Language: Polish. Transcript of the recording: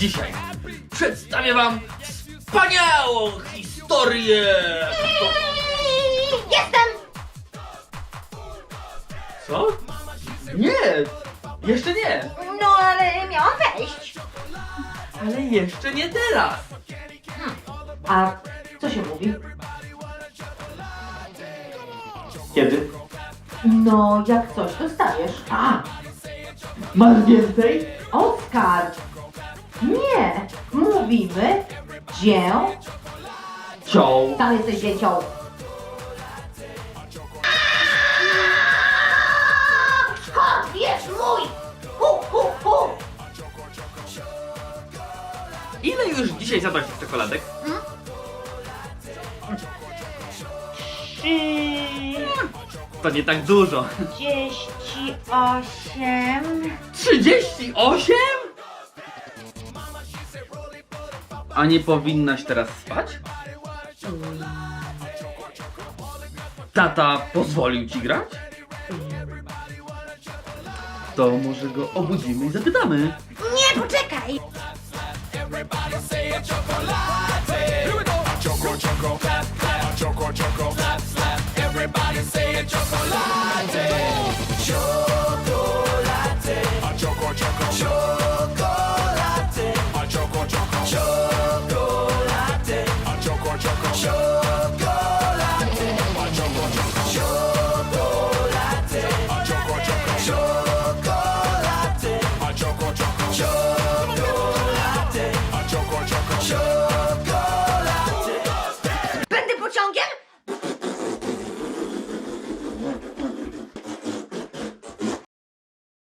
Dzisiaj przedstawię wam wspaniałą historię! Jestem! Co? Nie! Jeszcze nie! No ale miałam wejść. Ale jeszcze nie teraz! Hmm. A co się mówi? Kiedy? No, jak coś dostajesz. A! Masz więcej? Oskar! Nie! Mówimy dzię. Ciął! Tam jesteś dziecią. Skąd jest mój? Hu, hu, hu! Ile już dzisiaj tych czekoladek? To nie tak dużo. 38 38? A nie powinnaś teraz spać? Tata pozwolił ci grać? To może go obudzimy i zapytamy. Nie, poczekaj! Choco, choco, choco, choco. Everybody say chocolate.